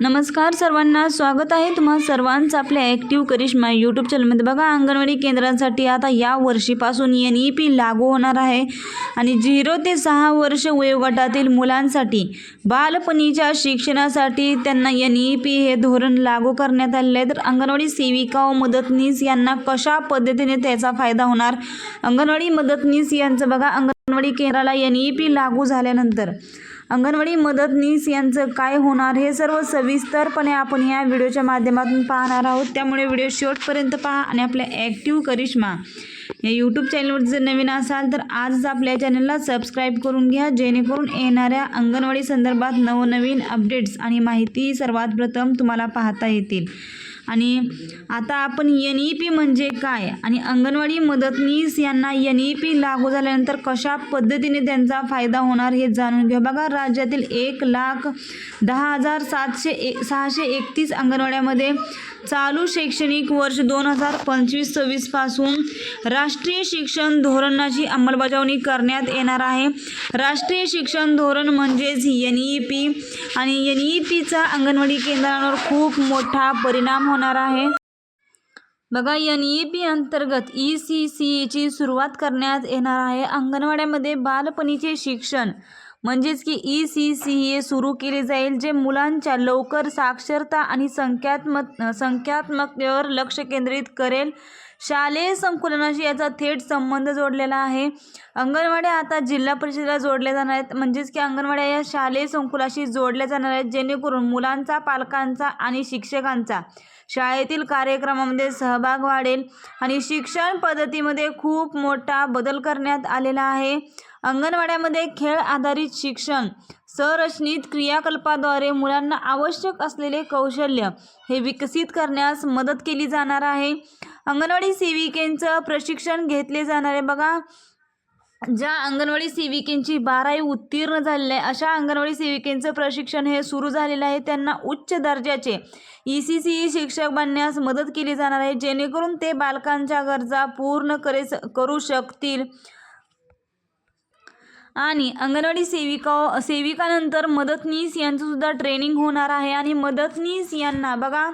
नमस्कार सर्वांना स्वागत आहे तुम्हा सर्वांचं आपल्या ॲक्टिव्ह करिश्मा यूट्यूब चॅनलमध्ये बघा अंगणवाडी केंद्रांसाठी आता या वर्षीपासून एन ई पी लागू होणार आहे. आणि झिरो ते सहा वर्ष वयोगटातील मुलांसाठी बालपणीच्या शिक्षणासाठी त्यांना एन ई पी हे धोरण लागू करण्यात आलेलं आहे. तर अंगणवाडी सेविका व मदतनीस यांना कशा पद्धतीने त्याचा फायदा होणार? अंगणवाडी मदतनीस यांचं बघा अंगणवाडी केंद्राला एन ई पी लागू झाल्यानंतर अंगणवाडी मदतनीस यांचं काय होणार हे सर्व सविस्तरपणे आपण या व्हिडिओच्या माध्यमातून पाहणार आहोत. त्यामुळे व्हिडिओ शेवटपर्यंत पहा आणि आपल्या ॲक्टिव्ह करिश्मा या यूट्यूब चॅनलवर जर नवीन असाल तर आजच आपल्या चॅनलला सबस्क्राईब करून घ्या जेणेकरून येणाऱ्या अंगणवाडी संदर्भात नवनवीन अपडेट्स आणि माहिती सर्वात प्रथम तुम्हाला पाहता येतील. आणि आता आपण एन ई पी म्हणजे काय? आणि अंगणवाडी मदतनीस यांना एन ई पी लागू झाल्यानंतर कशा पद्धतीने त्यांचा फायदा होणार हे जाणून घ्या. बघा राज्यातील एक लाख दहा हजार सातशे ए सहाशे एकतीस अंगणवाड्यामध्ये चालू शैक्षणिक वर्ष दोन हजार पंचवीस सव्वीसपासून राष्ट्रीय शिक्षण धोरणाची अंमलबजावणी करण्यात येणार आहे. राष्ट्रीय शिक्षण धोरण म्हणजेच एन ई पी आणि एन ई पीचा अंगणवाडी केंद्रांवर खूप मोठा परिणाम होणार आहे. बघा एन ई पी अंतर्गत ई सी सीची सुरुवात करण्यात येणार आहे. अंगणवाड्यामध्ये बालपणीचे शिक्षण म्हणजेच की ई सी सी ए सुरू केले जाईल जे मुलांच्या लवकर साक्षरता आणि संख्यात्मक संख्यात्मकतेवर लक्ष केंद्रित करेल. शालेय संकुलनाशी याचा थेट संबंध जोडलेला आहे. अंगणवाड्या आता जिल्हा परिषदेला जोडल्या जाणार आहेत म्हणजेच की अंगणवाड्या या शालेय संकुलाशी जोडल्या जाणार आहेत जेणेकरून मुलांचा पालकांचा आणि शिक्षकांचा शाळेतील कार्यक्रमामध्ये सहभाग वाढेल आणि शिक्षण पद्धतीमध्ये खूप मोठा बदल करण्यात आलेला आहे. अंगणवाड्यामध्ये खेळ आधारित शिक्षण संरचनित क्रियाकल्पाद्वारे मुलांना आवश्यक असलेले कौशल्य हे विकसित करण्यास मदत केली जाणार आहे. अंगणवाडी सेविकेंचं प्रशिक्षण घेतले जाणार आहे. बघा ज्या अंगणवाडी सेविकेंची बारावी उत्तीर्ण झालेले आहे अशा अंगणवाडी सेविकेंचं प्रशिक्षण हे सुरू झालेलं आहे. त्यांना उच्च दर्जाचे ई सी सी ई शिक्षक बनण्यास मदत केली जाणार आहे जेणेकरून ते बालकांच्या गरजा पूर्ण करे करू शकतील. आणि अंगणवाडी सेविका सेविकानंतर मदतनीस यांचंसुद्धा ट्रेनिंग होणार आहे. आणि मदतनीस यांना बघा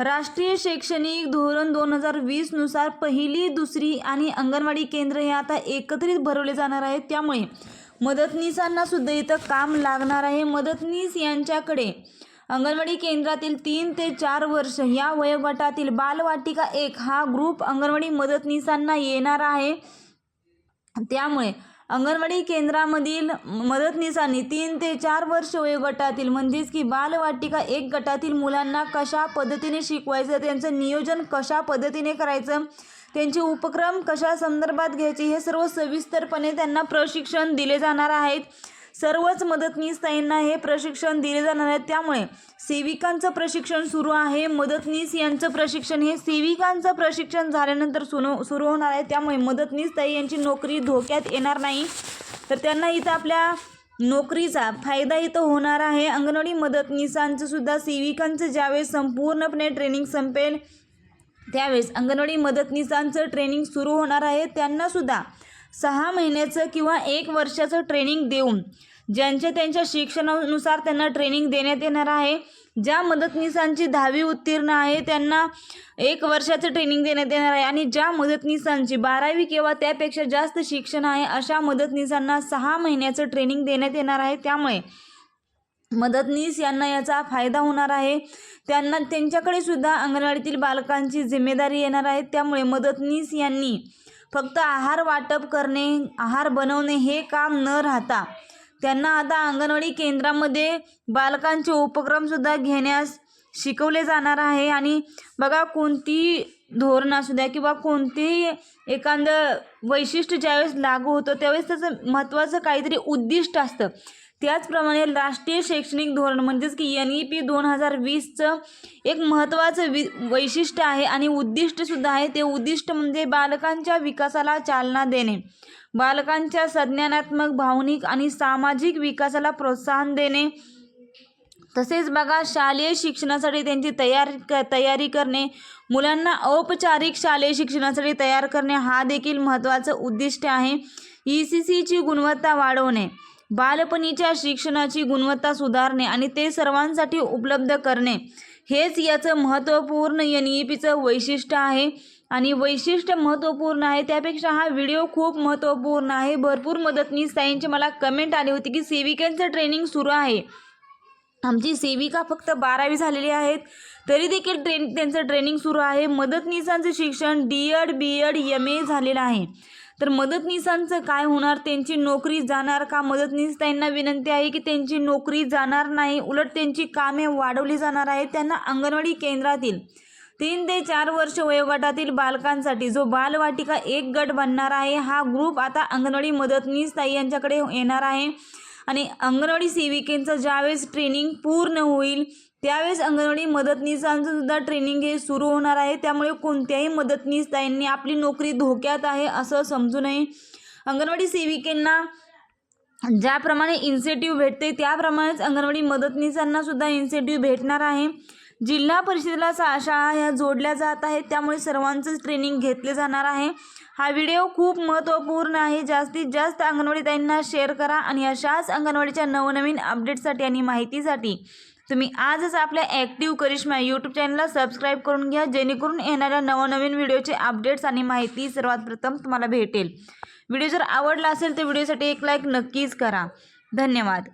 राष्ट्रीय शैक्षणिक धोरण दोन हजार वीसनुसार पहिली दुसरी आणि अंगणवाडी केंद्र हे आता एकत्रित भरवले जाणार आहेत. त्यामुळे मदतनीसांना सुद्धा इथं काम लागणार आहे. मदतनीस यांच्याकडे अंगणवाडी केंद्रातील तीन ते चार वर्ष या वयोगटातील बालवाटिका एक हा ग्रुप अंगणवाडी मदतनीसांना येणार आहे. त्यामुळे अंगणवाडी केंद्रामधील मदतनीसांनी तीन ते चार वर्ष वयोगटातील म्हणजेच की बालवाटिका एक गटातील मुलांना कशा पद्धतीने शिकवायचं त्यांचं नियोजन कशा पद्धतीने करायचं त्यांचे उपक्रम कशा संदर्भात घ्यायचे हे सर्व सविस्तरपणे त्यांना प्रशिक्षण दिले जाणार आहेत. सर्वच मदतनीस ताईंना हे प्रशिक्षण दिले जाणार आहे. त्यामुळे सेविकांचं प्रशिक्षण सुरू आहे. मदतनीस यांचं प्रशिक्षण हे सेविकांचं प्रशिक्षण झाल्यानंतर सुरू सुरू होणार आहे. त्यामुळे मदतनीस ताई यांची नोकरी धोक्यात येणार नाही. तर त्यांना इथं आपल्या नोकरीचा फायदा इथं होणार आहे. अंगणवाडी मदतनीसांचं सुद्धा सेविकांचं ज्यावेळेस संपूर्णपणे ट्रेनिंग संपेल त्यावेळेस अंगणवाडी मदतनीसांचं ट्रेनिंग सुरू होणार आहे. त्यांनासुद्धा सहा महिन्याचं किंवा एक वर्षाचं ट्रेनिंग देऊन ज्यांच्या त्यांच्या शिक्षणानुसार त्यांना ट्रेनिंग देण्यात येणार आहे ज्या मदतनीसांची दहावी उत्तीर्ण आहे त्यांना एक वर्षाचं ट्रेनिंग देण्यात येणार आहे. आणि ज्या मदतनीसांची बारावी किंवा त्यापेक्षा जास्त शिक्षण आहे अशा मदतनीसांना सहा महिन्याचं ट्रेनिंग देण्यात येणार आहे. त्यामुळे मदतनीस यांना याचा फायदा होणार आहे. त्यांना त्यांच्याकडे सुद्धा अंगणवाडीतील बालकांची जिम्मेदारी येणार आहे. त्यामुळे मदतनीस यांनी फक्त आहार वाटप करणे आहार बनवणे हे काम न राहता त्यांना आता अंगणवाडी केंद्रामध्ये बालकांचे उपक्रमसुद्धा घेण्यास शिकवले जाणार आहे. आणि बघा कोणती धोरण असू द्या किंवा कोणतेही एखादं वैशिष्ट्य ज्यावेळेस लागू होतं त्यावेळेस त्याचं महत्त्वाचं काहीतरी उद्दिष्ट असतं. त्याचप्रमाणे राष्ट्रीय शैक्षणिक धोरण म्हणजेच की एन ई पी दोन हजार वीसचं एक महत्त्वाचं वि वैशिष्ट्य आहे आणि उद्दिष्टसुद्धा आहे. ते उद्दिष्ट म्हणजे बालकांच्या विकासाला चालना देणे. बालकांच्या संज्ञानात्मक भावनिक आणि सामाजिक विकासाला प्रोत्साहन देणे. तसेच बघा शालेय शिक्षणासाठी त्यांची तयार क तयारी करणे. मुलांना औपचारिक शालेय शिक्षणासाठी तयार करणे हा देखील महत्त्वाचं उद्दिष्ट आहे. ई सी सीची गुणवत्ता वाढवणे. बालपणीच्या शिक्षणाची गुणवत्ता सुधारणे आणि ते सर्वांसाठी उपलब्ध करणे हेच याचं महत्त्वपूर्ण एन ई पीचं वैशिष्ट्य आहे. आणि वैशिष्ट्य महत्त्वपूर्ण आहे त्यापेक्षा हा व्हिडिओ खूप महत्त्वपूर्ण आहे. भरपूर मदतनीस ताईंची मला कमेंट आली होती की सेविकांचं ट्रेनिंग सुरू आहे. आमची सेविका फक्त बारावी झालेली आहेत तरी देखील ट्रेन त्यांचं ट्रेनिंग सुरू आहे. मदतनीसांचं शिक्षण D Ed B Ed M A झालेलं आहे. तर मदतनीसांचं काय होणार? त्यांची नोकरी जाणार का? मदतनीस त्यांना विनंती आहे की त्यांची नोकरी जाणार नाही उलट त्यांची कामे वाढवली जाणार आहेत त्यांना अंगणवाडी केंद्रातील तीन ते चार वर्ष वयोगटातील बालकांसाठी जो बालवाटिका एक गट बनणार आहे हा ग्रुप आता अंगणवाडी मदतनीस ताई यांच्याकडे येणार आहे. आणि अंगणवाडी सेविकेंचं ज्यावेळेस ट्रेनिंग पूर्ण होईल त्यावेळेस अंगणवाडी मदतनीसांचं सुद्धा ट्रेनिंग हे सुरू होणार आहे. त्यामुळे कोणत्याही मदतनीस ताईंनी आपली नोकरी धोक्यात आहे असं समजू नये. अंगणवाडी सेविकेंना ज्याप्रमाणे इन्सेटिव्ह भेटते त्याप्रमाणेच अंगणवाडी मदतनीसांना सुद्धा इन्सेटिव्ह भेटणार आहे. जिल्हा परिषदेला सा शाळा ह्या जोडल्या जात आहेत त्यामुळे सर्वांचंच ट्रेनिंग घेतले जाणार आहे. हा व्हिडिओ खूप महत्त्वपूर्ण आहे. जास्तीत जास्त अंगणवाडी ताईंना शेअर करा आणि अशाच अंगणवाडीच्या नवनवीन अपडेटसाठी आणि माहितीसाठी तुम्ही आजच आपल्या ॲक्टिव्ह करिश्मा यूट्यूब चॅनलला सबस्क्राईब करून घ्या जेणेकरून येणाऱ्या नवनवीन व्हिडिओचे अपडेट्स आणि माहिती सर्वात प्रथम तुम्हाला भेटेल. व्हिडिओ जर आवडला असेल तर व्हिडिओसाठी एक लाईक नक्कीच करा. धन्यवाद.